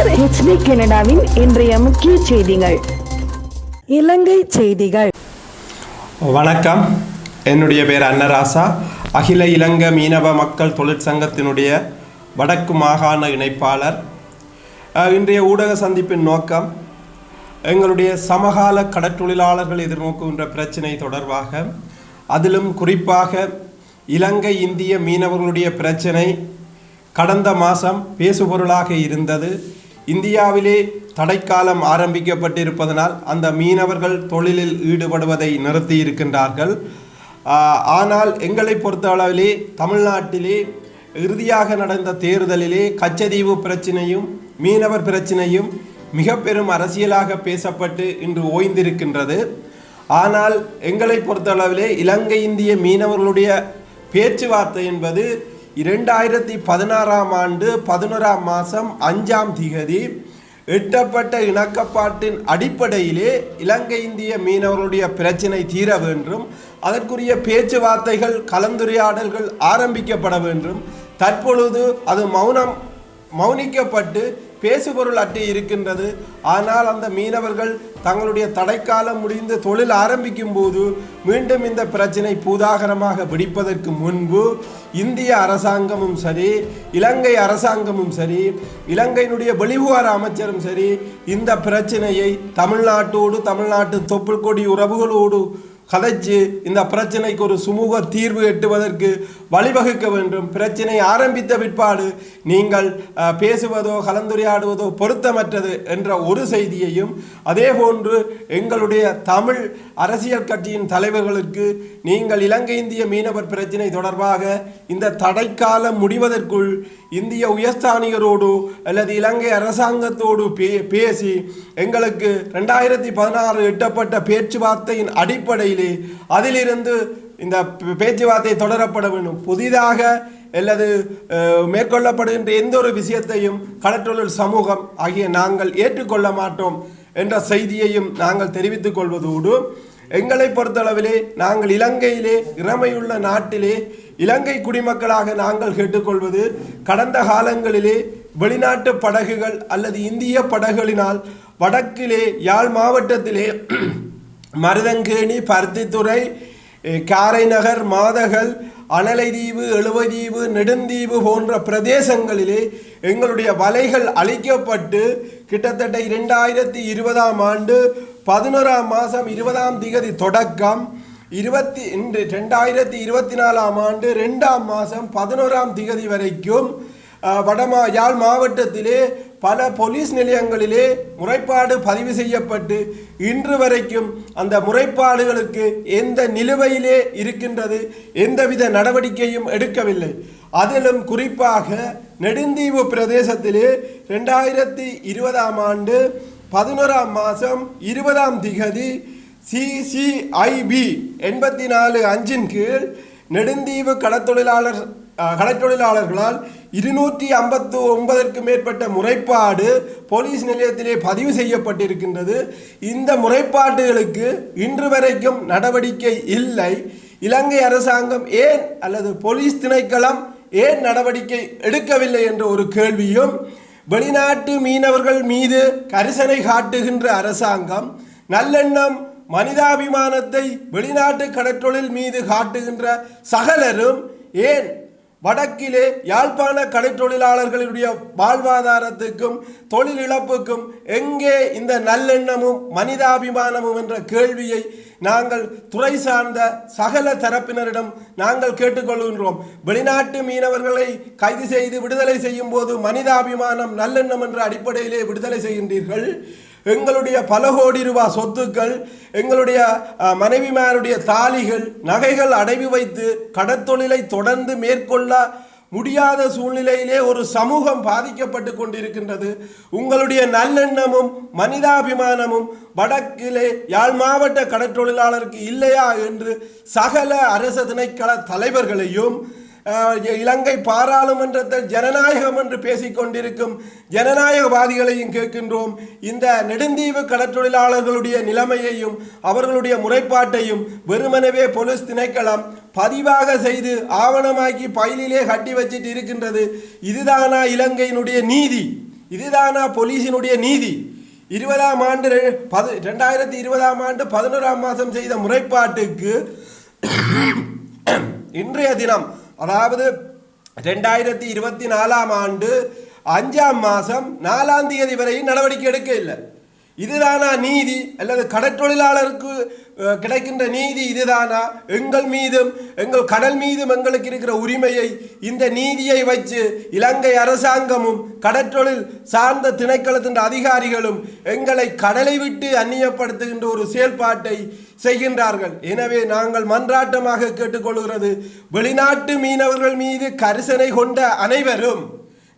உங்கள் ஹெச்டி கனடாவின் இன்றைய முக்கிய செய்திகள். இலங்கை செய்திகள். வணக்கம். என்னுடைய பேர் அன்னராசா. அகில இலங்கை மீனவ மக்கள் தொழிற்சங்கத்தினுடைய வடக்கு மாகாண இணைப்பாளர். இன்றைய ஊடக சந்திப்பின் நோக்கம் எங்களுடைய சமகால கடற்றொழிலாளர்கள் எதிர்நோக்குகின்ற பிரச்சினை தொடர்பாக அதிலும் குறிப்பாக இலங்கை இந்திய மீனவர்களுடைய பிரச்சினை கடந்த மாதம் பேசுபொருளாக இருந்தது. இந்தியாவிலே தடைக்காலம் ஆரம்பிக்கப்பட்டிருப்பதனால் அந்த மீனவர்கள் தொழிலில் ஈடுபடுவதை நிறுத்தி இருக்கின்றார்கள் ஆனால் எங்களை பொறுத்தளவிலே தமிழ்நாட்டிலே இறுதியாக நடந்த தேர்தலிலே கச்சதீவு பிரச்சினையும் மீனவர் பிரச்சினையும் மிக பெரும் அரசியலாக பேசப்பட்டு இன்று ஓய்ந்திருக்கின்றது. ஆனால் எங்களை பொறுத்தளவிலே இலங்கை இந்திய மீனவர்களுடைய பேச்சுவார்த்தை என்பது இரண்டாயிரத்தி பதினாறாம் ஆண்டு பதினோராம் மாதம் அஞ்சாம் திகதி எட்டப்பட்ட இணக்கப்பாட்டின் அடிப்படையிலே இலங்கை இந்திய மீனவர்களுடைய பிரச்சினை தீர வேண்டும். அதற்குரிய பேச்சுவார்த்தைகள் கலந்துரையாடல்கள் ஆரம்பிக்கப்பட வேண்டும். தற்பொழுது அது மௌனம் மௌனிக்கப்பட்டு பேசுபொருள் அட்டை இருக்கின்றது. ஆனால் அந்த மீனவர்கள் தங்களுடைய தடைக்காலம் முடிந்து தொழில் ஆரம்பிக்கும் போது மீண்டும் இந்த பிரச்சினை பூதாகரமாக வெடிப்பதற்கு முன்பு இந்திய அரசாங்கமும் சரி இலங்கை அரசாங்கமும் சரி இலங்கையினுடைய வெளிவார அமைச்சரும் சரி இந்த பிரச்சினையை தமிழ்நாட்டோடு தமிழ்நாட்டு தொப்புள் கொடி உறவுகளோடு கதைச்சு இந்த பிரச்சனைக்கு ஒரு சுமூக தீர்வு எட்டுவதற்கு வழிவகுக்க வேண்டும். பிரச்சனை ஆரம்பித்த பிற்பாடு நீங்கள் பேசுவதோ கலந்துரையாடுவதோ பொருத்தமற்றது என்ற ஒரு செய்தியையும் அதே போன்று எங்களுடைய தமிழ் அரசியல் கட்சியின் தலைவர்களுக்கு நீங்கள் இலங்கை இந்திய மீனவர் பிரச்சினை தொடர்பாக இந்த தடைக்காலம் முடிவதற்குள் இந்திய உயர்ஸ்தானிகரோடு அல்லது இலங்கை அரசாங்கத்தோடு பே பேசி எங்களுக்கு ரெண்டாயிரத்தி பதினாறு எட்டப்பட்ட பேச்சுவார்த்தையின் அடிப்படையில் அதிலிருந்து இந்த பேச்சுவார்த்தை தொடரப்பட வேண்டும். புதிதாக அல்லது மேற்கொள்ளப்படுகின்ற எந்த ஒரு விஷயத்தையும் கடற்றொழில் சமூகம் ஆகிய நாங்கள் ஏற்றுக்கொள்ள மாட்டோம் என்ற செய்தியையும் நாங்கள் தெரிவித்துக் கொள்வதோடு எங்களை பொறுத்தளவிலே நாங்கள் இலங்கையிலே இறமையுள்ள நாட்டிலே இலங்கை குடிமக்களாக நாங்கள் கேட்டுக்கொள்வது கடந்த காலங்களிலே வெளிநாட்டு படகுகள் அல்லது இந்திய படகுகளினால் வடக்கிலே யாழ் மாவட்டத்திலே மருதங்கேணி பருத்தித்துறை காரைநகர் மாதகல் அனலைதீவு எழுவதீவு நெடுந்தீவு போன்ற பிரதேசங்களிலே எங்களுடைய வலைகள் அழிக்கப்பட்டு கிட்டத்தட்ட இரண்டாயிரத்தி இருபதாம் ஆண்டு பதினோராம் மாதம் இருபதாம் திகதி தொடக்கம் இருபத்தி இன்று ரெண்டாயிரத்தி இருபத்தி நாலாம் ஆண்டு ரெண்டாம் மாதம் பதினோராம் திகதி வரைக்கும் வடமா யாழ் மாவட்டத்திலே பல போலீஸ் நிலையங்களிலே முறைப்பாடு பதிவு செய்யப்பட்டு இன்று வரைக்கும் அந்த முறைப்பாடுகளுக்கு எந்த நிலுவையிலே இருக்கின்றது எந்தவித நடவடிக்கையும் எடுக்கவில்லை. அதிலும் குறிப்பாக நெடுந்தீவு பிரதேசத்திலே ரெண்டாயிரத்தி இருபதாம் ஆண்டு பதினோராம் மாதம் இருபதாம் திகதி சிசிஐபி எண்பத்தி நாலு அஞ்சின் கீழ் நெடுந்தீவு கடத்தொழிலாளர் கடற்றொழிலாளர்களால் இருநூற்றி ஐம்பத்து ஒன்பதற்கு மேற்பட்ட முறைப்பாடு போலீஸ் நிலையத்திலே பதிவு செய்யப்பட்டிருக்கின்றது. இந்த முறைப்பாடுகளுக்கு இன்று வரைக்கும் நடவடிக்கை இல்லை. இலங்கை அரசாங்கம் ஏன் அல்லது போலீஸ் திணைக்களம் ஏன் நடவடிக்கை எடுக்கவில்லை என்ற ஒரு கேள்வியும் வெளிநாட்டு மீனவர்கள் மீது கரிசனை காட்டுகின்ற அரசாங்கம் நல்லெண்ணம் மனிதாபிமானத்தை வெளிநாட்டு கடற்றொழில் மீது காட்டுகின்ற சகலரும் ஏன் வடக்கிலே யாழ்ப்பாண கடைத்தொழிலாளர்களுடைய வாழ்வாதாரத்துக்கும் தொழில் இழப்புக்கும் எங்கே இந்த நல்லெண்ணமும் மனிதாபிமானமும் என்ற கேள்வியை நாங்கள் துறை சார்ந்த சகல தரப்பினரிடம் நாங்கள் கேட்டுக்கொள்கின்றோம். வெளிநாட்டு மீனவர்களை கைது செய்து விடுதலை செய்யும் போது மனிதாபிமானம் நல்லெண்ணம் என்ற அடிப்படையிலே விடுதலை செய்கின்றீர்கள். எங்களுடைய பல கோடி ரூபாய் சொத்துக்கள் எங்களுடைய மனைவிமாருடைய தாலிகள் நகைகள் அடைவு வைத்து கடத்தொழிலை தொடர்ந்து மேற்கொள்ள முடியாத சூழ்நிலையிலே ஒரு சமூகம் பாதிக்கப்பட்டு கொண்டிருக்கின்றது. உங்களுடைய நல்லெண்ணமும் மனிதாபிமானமும் வடக்கிலே யாழ் மாவட்ட கடற்றொழிலாளருக்கு இல்லையா என்று சகல அரச திணைக்கள தலைவர்களையும் இலங்கை பாராளுமன்றத்தில் ஜனநாயகம் என்று பேசிக்கொண்டிருக்கும் ஜனநாயகவாதிகளையும் கேட்கின்றோம். இந்த நெடுந்தீவு கடற்றொழிலாளர்களுடைய நிலைமையையும் அவர்களுடைய முறைப்பாட்டையும் வெறுமனவே போலீஸ் திணைக்களம் பதிவாக செய்து ஆவணமாக்கி பயிலிலே கட்டி வச்சிட்டு இருக்கின்றது. இதுதானா இலங்கையினுடைய நீதி? இதுதானா போலீசினுடைய நீதி? இருபதாம் ஆண்டு பது ரெண்டாயிரத்தி இருபதாம் ஆண்டு பதினோராம் மாதம் செய்த முறைப்பாட்டுக்கு இன்றைய தினம் அதாவது ரெண்டாயிரத்தி இருபத்தி நாலாம் ஆண்டு அஞ்சாம் மாதம் நாலாம் தேதி வரையும் நடவடிக்கை எடுக்க இல்லை இதுதானா நீதி? அல்லது கடற்றொழிலாளருக்கு கிடைக்கின்ற நீதி இதுதானா? எங்கள் மீதும் எங்கள் கடல் மீதும் எங்களுக்கு இருக்கிற உரிமையை இந்த நீதியை வச்சு இலங்கை அரசாங்கமும் கடற்றொழில் சார்ந்த திணைக்களத்தின் அதிகாரிகளும் எங்களை கடலை விட்டு அந்நியப்படுத்துகின்ற ஒரு செயல்பாட்டை செய்கின்றார்கள். எனவே நாங்கள் மன்றாட்டமாக கேட்டுக்கொள்கிறது வெளிநாட்டு மீனவர்கள் மீது கரிசனை கொண்ட அனைவரும்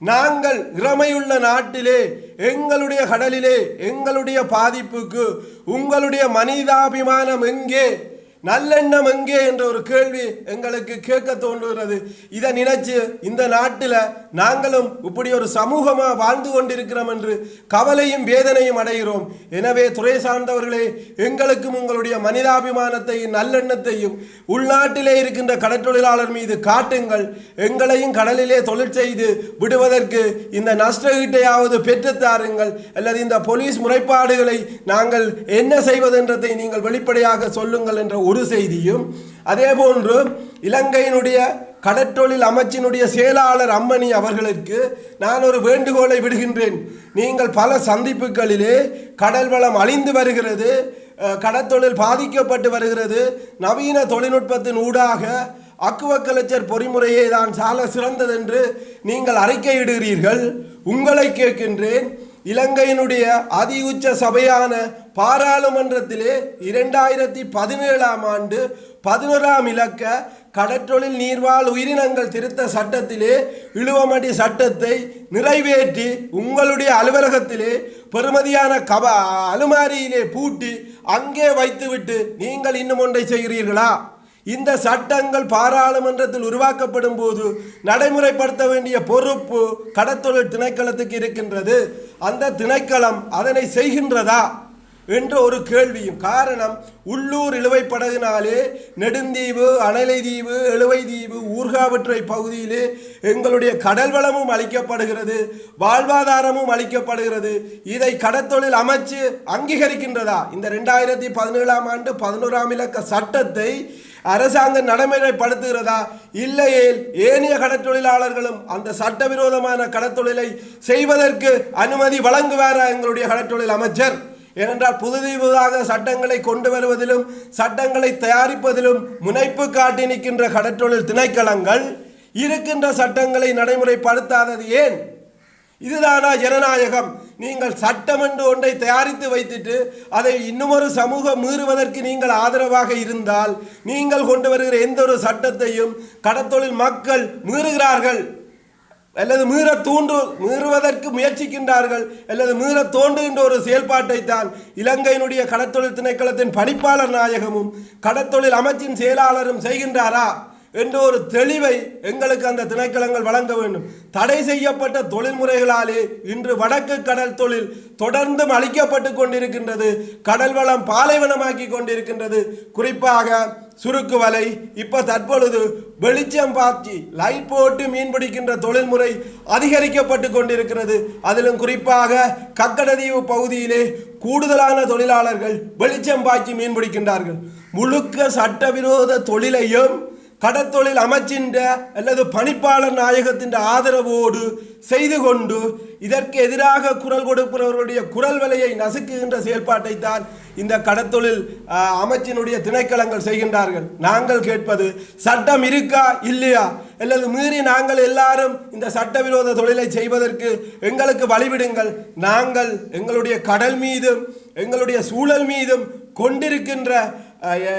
நாங்கள் இறமையுள்ள நாட்டிலே எங்களுடைய கடலிலே எங்களுடைய பாதிப்புக்கு உங்களுடைய மனிதாபிமானம் எங்கே? நல்லெண்ணம் எங்கே என்ற ஒரு கேள்வி எங்களுக்கு கேட்க தோன்றுகிறது. இதை நினைச்சு இந்த நாட்டில் நாங்களும் இப்படி ஒரு சமூகமாக வாழ்ந்து கொண்டிருக்கிறோம் என்று கவலையும் வேதனையும் அடைகிறோம். எனவே துறை சார்ந்தவர்களே எங்களுக்கும் உங்களுடைய மனிதாபிமானத்தையும் நல்லெண்ணத்தையும் உள்நாட்டிலே இருக்கின்ற கடற்றொழிலாளர் மீது காட்டுங்கள். எங்களையும் கடலிலே தொழில் செய்து விடுவதற்கு இந்த நஷ்டஈட்டையாவது பெற்றுத்தாருங்கள் அல்லது இந்த போலீஸ் முறைப்பாடுகளை நாங்கள் என்ன செய்வதென்றதை நீங்கள் வெளிப்படையாக சொல்லுங்கள் என்ற ஒரு செய்தியும் அதேபோன்று இலங்கையினுடைய கடற்றொழில் அமைச்சினுடைய செயலாளர் அம்மணி அவர்களுக்கு நான் ஒரு வேண்டுகோளை விடுகின்றேன். நீங்கள் பல சந்திப்புகளிலே கடல் வளம் அழிந்து வருகிறது அஹ், கடற்தொழில் பாதிக்கப்பட்டு வருகிறது நவீன தொழில்நுட்பத்தின் ஊடாக அக்குவக்கலைச்சர் பொறிமுறையே தான் சால சிறந்ததென்று நீங்கள் அறிக்கையிடுகிறீர்கள். உங்களை கேட்கின்றேன் இலங்கையினுடைய அதி உச்ச சபையான பாராளுமன்றத்திலே இரண்டாயிரத்தி பதினேழாம் ஆண்டு பதினோராம் இலக்க கடற்றொழில் நீர்வாழ் உயிரினங்கள் திருத்த சட்டத்திலே இழுவமடி சட்டத்தை நிறைவேற்றி உங்களுடைய அலுவலகத்திலே பெறுமதியான கப அலுமாரியிலே பூட்டி அங்கே வைத்துவிட்டு நீங்கள் இன்னும் ஒன்றை செய்கிறீர்களா? இந்த சட்டங்கள் பாராளுமன்றத்தில் உருவாக்கப்படும் போது நடைமுறைப்படுத்த வேண்டிய பொறுப்பு கடத்தொழில் திணைக்களத்துக்கு இருக்கின்றது. அந்த திணைக்களம் அதனை செய்கின்றதா? என்ற ஒரு கேள்வியும். காரணம் உள்ளூர் இழுவை படகுனாலே நெடுந்தீவு அனலைதீவு எழுவைதீவு ஊர்காவற்றை பகுதியிலே எங்களுடைய கடல் வளமும் அளிக்கப்படுகிறது வாழ்வாதாரமும் அளிக்கப்படுகிறது. இதை கடத்தொழில் அமைச்சு அங்கீகரிக்கின்றதா? இந்த ரெண்டாயிரத்தி பதினேழாம் ஆண்டு பதினோராம் இலக்க சட்டத்தை அரசாங்கம் நடைமுறைப்படுத்துகிறதா? இல்லையேல் ஏனைய கடற்றொழிலாளர்களும் அந்த சட்டவிரோதமான கடத்தொழிலை செய்வதற்கு அனுமதி வழங்குவாரா எங்களுடைய கடற்றொழில் அமைச்சர்? ஏனென்றால் புதுதி புதிதாக சட்டங்களை கொண்டு வருவதிலும் சட்டங்களை தயாரிப்பதிலும் முனைப்பு காட்டி நிற்கின்ற கடற்றொழில் திணைக்களங்கள் இருக்கின்ற சட்டங்களை நடைமுறைப்படுத்தாதது ஏன்? இதுதானா ஜனநாயகம். நீங்கள் சட்டம் என்று ஒன்றை தயாரித்து வைத்துட்டு அதை இன்னுமொரு சமூகம் மீறுவதற்கு நீங்கள் ஆதரவாக இருந்தால் நீங்கள் கொண்டு வருகிற எந்த ஒரு சட்டத்தையும் கடத்தொழில் மக்கள் மீறுகிறார்கள். அல்லது மீற தூண்டு மீறுவதற்கு முயற்சிக்கின்றார்கள். அல்லது மீற தோண்டுகின்ற ஒரு செயல்பாட்டை தான் இலங்கையினுடைய கடத்தொழில் திணைக்களத்தின் பணிப்பாளர் நாயகமும் கடத்தொழில் அமைச்சின் செயலாளரும் செய்கின்றாரா? என்ற ஒரு தெளிவை எங்களுக்கு அந்த திணைக்களங்கள் வழங்க வேண்டும். தடை செய்யப்பட்ட தொழில்முறைகளாலே இன்று வடக்கு கடல் தொழில் தொடர்ந்தும் அழிக்கப்பட்டு கொண்டிருக்கின்றது. கடல் வளம் பாலைவனமாக்கி கொண்டிருக்கின்றது. குறிப்பாக சுருக்கு வலை இப்போ தற்பொழுது வெளிச்சம் பாய்ச்சி லைட் போட்டு மீன் பிடிக்கின்ற தொழில்முறை அதிகரிக்கப்பட்டு கொண்டிருக்கிறது. அதிலும் குறிப்பாக கக்கடதீவு பகுதியிலே கூடுதலான தொழிலாளர்கள் வெளிச்சம் பாய்ச்சி மீன் பிடிக்கின்றார்கள். முழுக்க சட்டவிரோத தொழிலையும் கடத்தொழில் அமைச்சின்ற அல்லது பணிப்பாளர் நாயகத்தின் ஆதரவோடு செய்து கொண்டு இதற்கு எதிராக குரல் கொடுப்பவர்களுடைய குரல் விலையை நசுக்குகின்ற செயல்பாட்டை தான் இந்த கடத்தொழில் அமைச்சினுடைய திணைக்களங்கள் செய்கின்றார்கள். நாங்கள் கேட்பது சட்டம் இருக்கா இல்லையா? அல்லது மீறி நாங்கள் எல்லாரும் இந்த சட்டவிரோத தொழிலை செய்வதற்கு எங்களுக்கு வழிவிடுங்கள். நாங்கள் எங்களுடைய கடல் மீதும் எங்களுடைய சூழல் மீதும் கொண்டிருக்கின்ற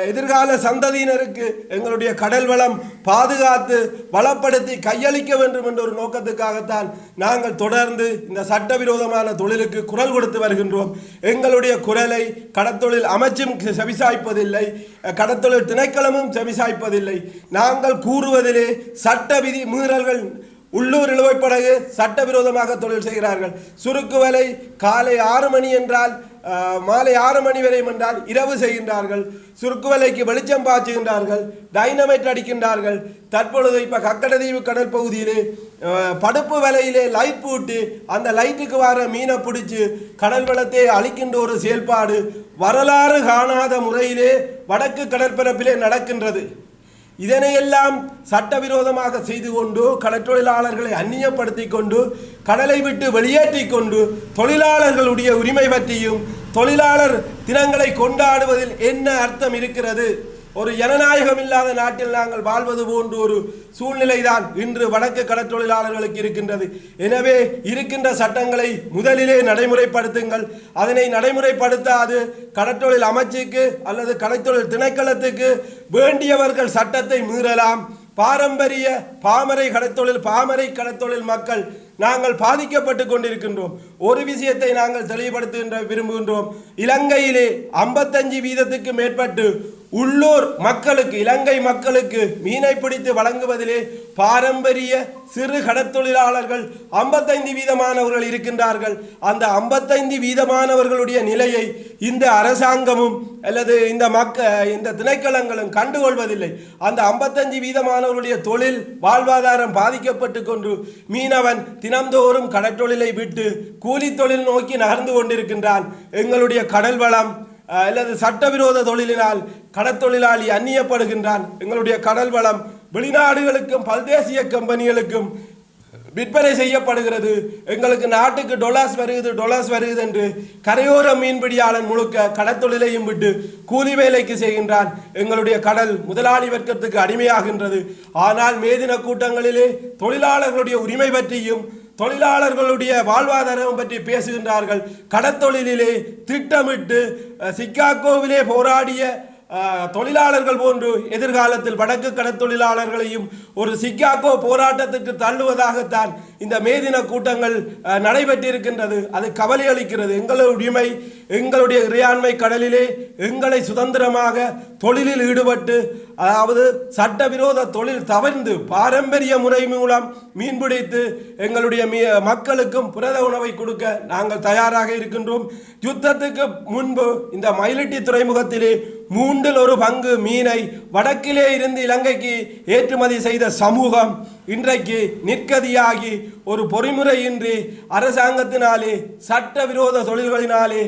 எதிர்கால சந்ததியினருக்கு எங்களுடைய கடல் வளம் பாதுகாத்து வளப்படுத்தி கையளிக்க வேண்டும் என்ற ஒரு நோக்கத்துக்காகத்தான் நாங்கள் தொடர்ந்து இந்த சட்டவிரோதமான தொழிலுக்கு குரல் கொடுத்து வருகின்றோம். எங்களுடைய குரலை கடத்தொழில் அமைச்சும் செவிசாய்ப்பதில்லை. கடத்தொழில் திணைக்களமும் செவிசாய்ப்பதில்லை. நாங்கள் கூறுவதிலே சட்ட விதி மீறல்கள் உள்ளூர் இழுவைப்படகு சட்டவிரோதமாக தொழில் செய்கிறார்கள். சுருக்கு வலை காலை ஆறு மணி என்றால் மாலை ஆறு மணி வரையும் என்றால் இரவு செய்கின்றார்கள் சுருக்குவலைக்கு வெளிச்சம் பாய்ச்சுகின்றார்கள் டைனமைட் அடிக்கின்றார்கள். தற்பொழுது இப்போ கக்கடதீவு கடல் பகுதியிலே படுப்பு வலையிலே லைட் போட்டு அந்த லைட்டுக்கு வர மீனை பிடிச்சி கடல் வளத்தை அழிக்கின்ற ஒரு செயல்பாடு வரலாறு காணாத முறையிலே வடக்கு கடற்பரப்பிலே நடக்கின்றது. இதனையெல்லாம் சட்டவிரோதமாக செய்து கொண்டு கடற்றொழிலாளர்களை அந்நியப்படுத்தி கொண்டு கடலை விட்டு வெளியேற்றி கொண்டு தொழிலாளர்களுடைய உரிமை பற்றியும் தொழிலாளர் தினங்களை கொண்டாடுவதில் என்ன அர்த்தம் இருக்கிறது? ஒரு ஜனநாயகம் இல்லாத நாட்டில் நாங்கள் வாழ்வது போன்ற ஒரு சூழ்நிலைதான் இன்று வடக்கு கடற்தொழிலாளர்களுக்கு இருக்கின்றது. எனவே இருக்கின்ற சட்டங்களை முதலிலே நடைமுறைப்படுத்துங்கள். அதனை நடைமுறைப்படுத்தாது கடற்றொழில் அமைச்சுக்கு அல்லது கடற்தொழில் திணைக்களத்துக்கு வேண்டியவர்கள் சட்டத்தை மீறலாம். பாரம்பரிய பாமரை கடத்தொழில் பாமரை கடத்தொழில் மக்கள் நாங்கள் பாதிக்கப்பட்டு கொண்டிருக்கின்றோம். ஒரு விஷயத்தை நாங்கள் தெளிவுபடுத்துகின்ற விரும்புகின்றோம். இலங்கையிலே ஐம்பத்தஞ்சு வீதத்துக்கு மேற்பட்டு உள்ளூர் மக்களுக்கு இலங்கை மக்களுக்கு மீனை பிடித்து வழங்குவதிலே பாரம்பரிய சிறு கடற்தொழிலாளர்கள் ஐம்பத்தைந்து வீதமானவர்கள் இருக்கின்றார்கள். அந்த ஐம்பத்தைந்து வீதமானவர்களுடைய நிலையை இந்த அரசாங்கமும் அல்லது இந்த மக்க இந்த திணைக்களங்களும் கண்டுகொள்வதில்லை. அந்த ஐம்பத்தஞ்சு வீதமானவர்களுடைய தொழில் வாழ்வாதாரம் பாதிக்கப்பட்டு கொண்டு மீனவன் தினந்தோறும் கடற்றொழிலை விட்டு கூலி தொழில் நோக்கி நகர்ந்து கொண்டிருக்கின்றான். எங்களுடைய கடல் வளம் அல்லது சட்டவிரோத தொழிலினால் கடற்தொழிலாளி அந்நியப்படுகின்றான். எங்களுடைய கடல் வளம் வெளிநாடுகளுக்கும் பல்தேசிய கம்பெனிகளுக்கும் விற்பனை செய்யப்படுகிறது. எங்களுக்கு நாட்டுக்கு டொலாஸ் வருகுது டொலாஸ் வருகுது என்று கரையோர மீன்பிடியாளன் முழுக்க கடற்தொழிலையும் விட்டு கூலி வேலைக்கு செய்கின்றான். எங்களுடைய கடல் முதலாளி வர்க்கத்துக்கு அடிமையாகின்றது. ஆனால் மேதின கூட்டங்களிலே தொழிலாளர்களுடைய உரிமை பற்றியும் தொழிலாளர்களுடைய வாழ்வாதாரம் பற்றி பேசுகின்றார்கள். கடத்தொழிலே திட்டமிட்டு சிக்காகோவிலே போராடிய தொழிலாளர்கள் போன்று எதிர்காலத்தில் வடக்கு கடத்தொழிலாளர்களையும் ஒரு சிக்காகோ போராட்டத்துக்கு தள்ளுவதாகத்தான் இந்த மேதின கூட்டங்கள் நடைபெற்றிருக்கின்றது. அது கவலை அளிக்கிறது. எங்களுடைய உரிமை எங்களுடைய இறையாண்மை கடலிலே எங்களை சுதந்திரமாக தொழிலில் ஈடுபட்டு அதாவது சட்டவிரோத தொழில் தவிர்ந்து பாரம்பரிய முறை மூலம் மீன்பிடித்து எங்களுடைய மீ மக்களுக்கும் புரத உணவை கொடுக்க நாங்கள் தயாராக இருக்கின்றோம். யுத்தத்துக்கு முன்பு இந்த மயிலிட்டி துறைமுகத்திலே மூன்றில் ஒரு பங்கு மீனை வடக்கிலே இருந்து இலங்கைக்கு ஏற்றுமதி செய்த சமூகம் இன்றைக்கு நிற்கதியாகி ஒரு பொறிமுறையின்றி அரசாங்கத்தினாலே சட்டவிரோத தொழில்களினாலே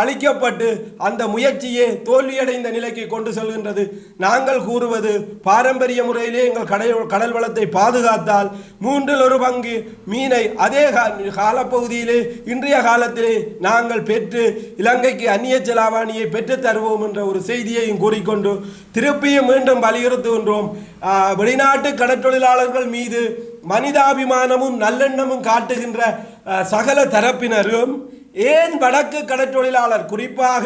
அளிக்கப்பட்டு அழிக்கப்பட்டு அந்த முயற்சியே தோல்வியடைந்த நிலைக்கு கொண்டு செல்கின்றது. நாங்கள் கூறுவது பாரம்பரிய முறையிலே எங்கள் கடல் கடல் வளத்தை பாதுகாத்தால் மூன்றில் ஒரு பங்கு மீனை அதே காலப்பகுதியிலே இன்றைய காலத்திலே நாங்கள் பெற்று இலங்கைக்கு அந்நிய செலாவணியை பெற்று தருவோம் என்ற ஒரு செய்தியையும் கூறிக்கொண்டு திருப்பியும் மீண்டும் வலியுறுத்துகின்றோம். வெளிநாட்டு கடற்தொழிலாளர்கள் மீது மனிதாபிமானமும் நல்லெண்ணமும் காட்டுகின்ற சகல தரப்பினரும் ஏன் வடக்கு கடற்றொழிலாளர் குறிப்பாக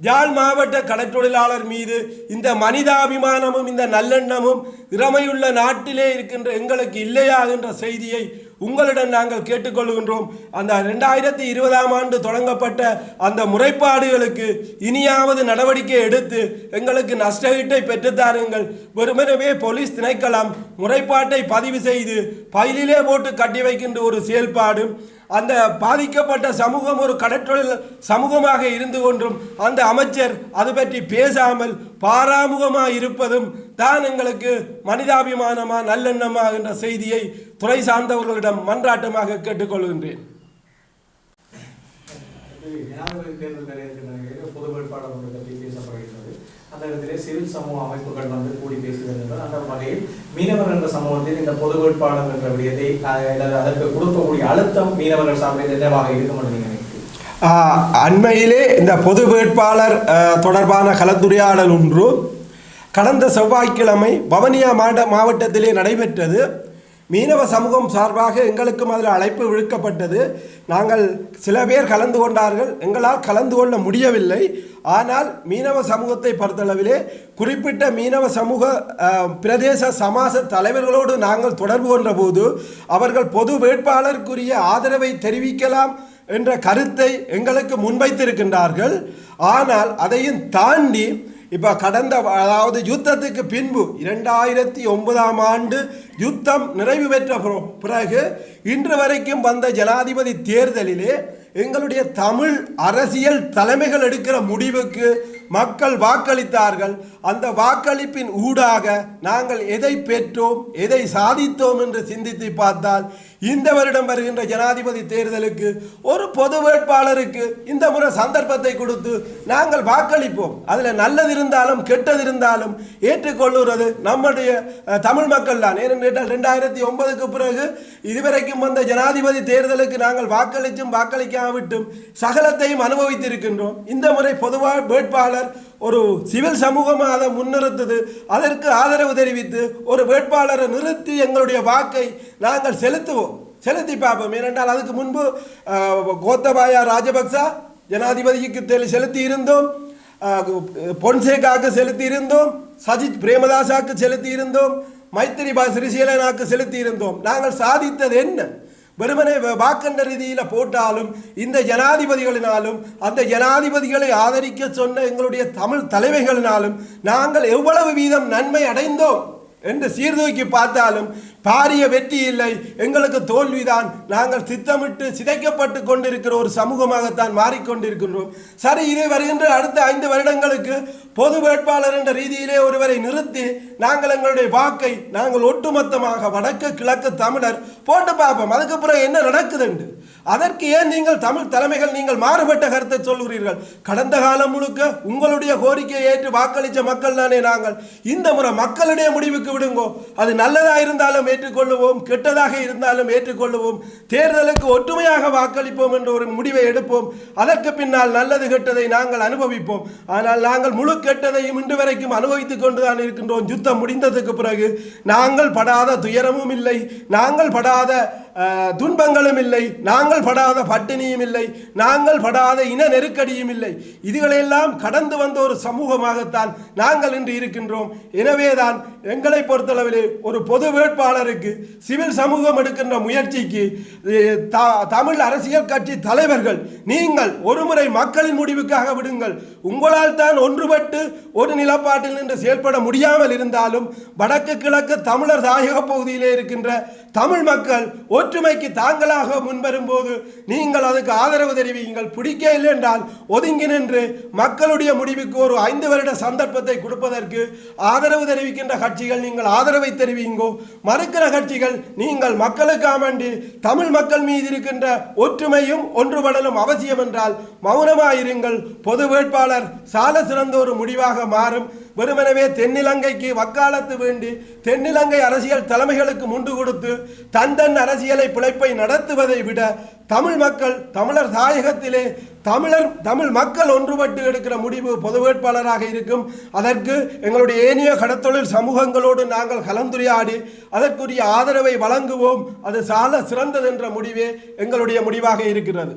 யாழ் மாவட்ட கடற்றொழிலாளர் மீது இந்த மனிதாபிமானமும் இந்த நல்லெண்ணமும் இறமையுள்ள நாட்டிலே இருக்கின்ற எங்களுக்கு இல்லையா என்ற செய்தியை உங்களிடம் நாங்கள் கேட்டுக்கொள்கின்றோம். அந்த ரெண்டாயிரத்தி இருபதாம் ஆண்டு தொடங்கப்பட்ட அந்த முறைப்பாடுகளுக்கு இனியாவது நடவடிக்கை எடுத்து எங்களுக்கு நஷ்டஈட்டை பெற்றுத்தாருங்கள் வெறுமனவே போலீஸ் திணைக்களம் முறைப்பாட்டை பதிவு செய்து பயிலிலே போட்டு கட்டி வைக்கின்ற ஒரு செயல்பாடு. அந்த பாதிக்கப்பட்ட சமூகம் ஒரு கடற்றொழில் சமூகமாக இருந்து கொண்டும் அந்த அமைச்சர் அது பற்றி பேசாமல் பாராமுகமாக இருப்பதும் தான் எங்களுக்கு மனிதாபிமானமா நல்லெண்ணமா என்ற செய்தியை துறை சார்ந்தவர்களிடம் மன்றாட்டமாக கேட்டுக்கொள்கின்றேன். அந்த இடத்திலே சிவில் சமூக அமைப்புகள் வந்து கூடி பேசி வருகின்றன அந்த வகையில் மீனவர் என்ற சமூகத்தில் இந்த பொது வேட்பாளர் என்ற விடயத்தை அதற்கு கொடுக்கக்கூடிய அழுத்தம் மீனவர்கள் சார்பில் என்னவாக இருக்கும் என்று நீங்கள் அண்மையிலே இந்த பொது வேட்பாளர் தொடர்பான கலந்துரையாடல் ஒன்று கடந்த செவ்வாய்க்கிழமை வவனியா மாவட்ட மாவட்டத்திலே நடைபெற்றது. மீனவ சமூகம் சார்பாக எங்களுக்கும் அதில் அழைப்பு விழுக்கப்பட்டது நாங்கள் சில பேர் கலந்து கொண்டார்கள். எங்களால் கலந்து கொள்ள முடியவில்லை. ஆனால் மீனவ சமூகத்தை பொறுத்தளவிலே குறிப்பிட்ட மீனவ சமூக பிரதேச சமாச தலைவர்களோடு நாங்கள் தொடர்பு கொண்ட போது அவர்கள் பொது வேட்பாளருக்குரிய ஆதரவை தெரிவிக்கலாம் என்ற கருத்தை எங்களுக்கு முன்வைத்திருக்கின்றார்கள். ஆனால் அதையும் தாண்டி இப்போ கடந்த அதாவது யுத்தத்துக்கு பின்பு இரண்டாயிரத்தி ஒன்பதாம் ஆண்டு யுத்தம் நிறைவு பெற்ற பிறகு இன்று வரைக்கும் வந்த ஜனாதிபதி தேர்தலிலே எங்களுடைய தமிழ் அரசியல் தலைமைகள் எடுக்கிற முடிவுக்கு மக்கள் வாக்களித்தார்கள். அந்த வாக்களிப்பின் ஊடாக நாங்கள் எதை பெற்றோம் எதை சாதித்தோம் என்று சிந்தித்து பார்த்தால் இந்த வருடம் வருகின்ற ஜனாதிபதி தேர்தலுக்கு ஒரு பொது வேட்பாளருக்கு இந்த முறை சந்தர்ப்பத்தை கொடுத்து நாங்கள் வாக்களிப்போம். அதில் நல்லது இருந்தாலும் கெட்டது இருந்தாலும் ஏற்றுக்கொள்ளுறது நம்முடைய தமிழ் மக்கள் தான். ஏனென்று கேட்டால் ரெண்டாயிரத்தி ஒன்பதுக்கு பிறகு இதுவரைக்கும் வந்த ஜனாதிபதி தேர்தலுக்கு நாங்கள் வாக்களித்தும் வாக்களிக்காவிட்டும் சகலத்தையும் அனுபவித்திருக்கின்றோம். இந்த முறை பொதுவாக வேட்பாளர் ஒரு சிவில் சமூகமாக அதை முன்னிறுத்தது. அதற்கு ஆதரவு தெரிவித்து ஒரு வேட்பாளரை நிறுத்தி எங்களுடைய வாக்கை நாங்கள் செலுத்துவோம். செலுத்தி பார்ப்போம். ஏனென்றால் அதுக்கு முன்பு கோத்தபாயா ராஜபக்சா ஜனாதிபதிக்கு தெளி- செலுத்தி இருந்தோம் பொன்சேகாவுக்கு பொன்சேகாக்கு செலுத்தி இருந்தோம் சஜித் பிரேமதாசாக்கு செலுத்தி இருந்தோம் மைத்திரிபா சிறிசேலனாக்கு செலுத்தி இருந்தோம் நாங்கள் சாதித்தது என்ன? வெறுமனே வாக்கண்ட ரீதியில் போட்டாலும் இந்த ஜனாதிபதிகளினாலும் அந்த ஜனாதிபதிகளை ஆதரிக்க சொன்ன எங்களுடைய தமிழ் தலைமைகளினாலும் நாங்கள் எவ்வளவு வீதம் நன்மை அடைந்தோம்? என்று சீர்தூக்கி பார்த்தாலும் பாரிய வெற்றி இல்லை. எங்களுக்கு தோல்விதான். நாங்கள் திட்டமிட்டு சிதைக்கப்பட்டு கொண்டிருக்கிற ஒரு சமூகமாகத்தான் மாறிக்கொண்டிருக்கின்றோம். சரி இது வருகின்ற அடுத்த ஐந்து வருடங்களுக்கு பொது வேட்பாளர் என்ற ரீதியிலே ஒருவரை நிறுத்தி நாங்கள் எங்களுடைய வாக்கை நாங்கள் ஒட்டுமொத்தமாக வடக்கு கிழக்கு தமிழர் போட்டு பார்ப்போம். அதுக்கு பிறகு என்ன நடக்குதுண்டு அதற்கு ஏன் நீங்கள் தமிழ் தலைமைகள் நீங்கள் மாறுபட்ட கருத்தை சொல்கிறீர்கள்? கடந்த காலம் முழுக்க உங்களுடைய கோரிக்கையை ஏற்று வாக்களித்த மக்கள் தானே நாங்கள். இந்த முறை மக்களுடைய முடிவுக்கு விடுங்கோ. அது நல்லதாக இருந்தாலும் ஏற்றுக்கொள்ளுவோம் கெட்டதாக இருந்தாலும் ஏற்றுக்கொள்ளுவோம். தேர்தலுக்கு ஒற்றுமையாக வாக்களிப்போம் என்ற ஒரு முடிவை எடுப்போம். அதற்கு பின்னால் நல்லது கெட்டதை நாங்கள் அனுபவிப்போம். ஆனால் நாங்கள் முழு கெட்டதையும் இன்று வரைக்கும் அனுபவித்துக் கொண்டுதான் இருக்கின்றோம். யுத்தம் முடிந்ததுக்கு பிறகு நாங்கள் படாத துயரமும் இல்லை. நாங்கள் படாத துன்பங்களும் இல்லை. நாங்கள் படாத பட்டினியும் இல்லை. நாங்கள் படாத இன நெருக்கடியும் இல்லை. இதுகளையெல்லாம் கடந்து வந்த ஒரு சமூகமாகத்தான் நாங்கள் இன்று இருக்கின்றோம். எனவேதான் எங்களை பொறுத்தளவில் ஒரு பொது வேட்பாளருக்கு சிவில் சமூகம் எடுக்கின்ற முயற்சிக்கு தமிழ் அரசியல் கட்சி தலைவர்கள் நீங்கள் ஒருமுறை மக்களின் முடிவுக்காக விடுங்கள். உங்களால் தான் ஒன்றுபட்டு ஒரு நிலப்பாட்டில் நின்று செயல்பட முடியாமல் இருந்தாலும் வடக்கு கிழக்கு தமிழர் தாயக பகுதியிலே இருக்கின்ற தமிழ் மக்கள் ஒற்றுமைக்கு தாங்களாக முன்வரும்போது நீங்கள் அதுக்கு ஆதரவு தெரிவிங்கள் பிடிக்க இல்லை என்றால் ஒதுங்கி நின்று மக்களுடைய முடிவுக்கு ஒரு ஐந்து வருட சந்தர்ப்பத்தை கொடுப்பதற்கு ஆதரவு தெரிவிக்கின்ற கட்சிகள் நீங்கள் ஆதரவை தெரிவிங்கோ. மறுக்கிற கட்சிகள் நீங்கள் மக்களுக்காக வேண்டி தமிழ் மக்கள் மீது இருக்கின்ற ஒற்றுமையும் ஒன்றுபடலும் அவசியம் என்றால் மௌனமாயிருங்கள். பொது வேட்பாளர் சால சிறந்த ஒரு முடிவாக மாறும். வெறுமனவே தென்னிலங்கைக்கு வக்காலத்து வேண்டி தென்னிலங்கை அரசியல் தலைமைகளுக்கு முண்டு கொடுத்து தந்தன் அரசியலை பிழைப்பை நடத்துவதை விட தமிழ் மக்கள் தமிழர் தாயகத்திலே தமிழர் தமிழ் மக்கள் ஒன்றுபட்டு எடுக்கிற முடிவு பொது வேட்பாளராக இருக்கும். அதற்கு எங்களுடைய ஏனைய கடத்தொழில் சமூகங்களோடு நாங்கள் கலந்துரையாடி அதற்குரிய ஆதரவை வழங்குவோம். அது சால சிறந்தது என்ற முடிவே எங்களுடைய முடிவாக இருக்கிறது.